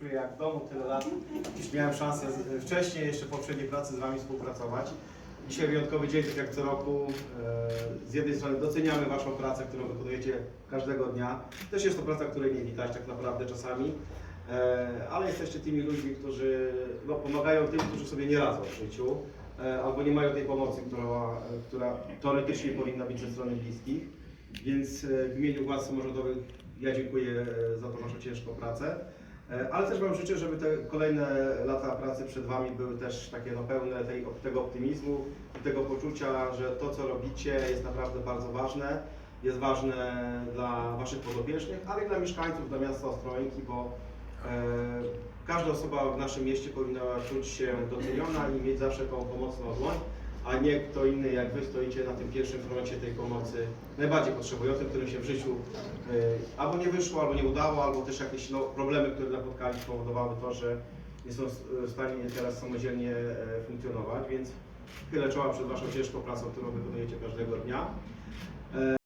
czuję jak w domu tyle lat. Już miałem szansę z- wcześniej, jeszcze w poprzedniej pracy z Wami współpracować. Dzisiaj wyjątkowy dzień, tak jak co roku. E, Z jednej strony doceniamy Waszą pracę, którą wykonujecie każdego dnia. Też jest to praca, której nie widać tak naprawdę czasami. E, Ale jesteście tymi ludźmi, którzy no, pomagają tym, którzy sobie nie radzą w życiu. e, Albo nie mają tej pomocy, która, która teoretycznie powinna być ze strony bliskich. Więc w imieniu władz samorządowych ja dziękuję za tą Waszą ciężką pracę. E, Ale też Wam życzę, żeby te kolejne lata pracy przed Wami były też takie no, pełne tej, tego optymizmu i tego poczucia, że to co robicie jest naprawdę bardzo ważne. Jest ważne dla Waszych podopiecznych, ale i dla mieszkańców, dla miasta Ostrołęki, bo e, każda osoba w naszym mieście powinna czuć się doceniona i mieć zawsze tą pomocną dłoń, a nie kto inny jak Wy stoicie na tym pierwszym froncie tej pomocy najbardziej potrzebującym, którym się w życiu e, albo nie wyszło, albo nie udało, albo też jakieś no, problemy, które napotkali spowodowały to, że nie są w stanie teraz samodzielnie e, funkcjonować, więc chylę czoła przed Waszą ciężką pracą, którą wykonujecie każdego dnia.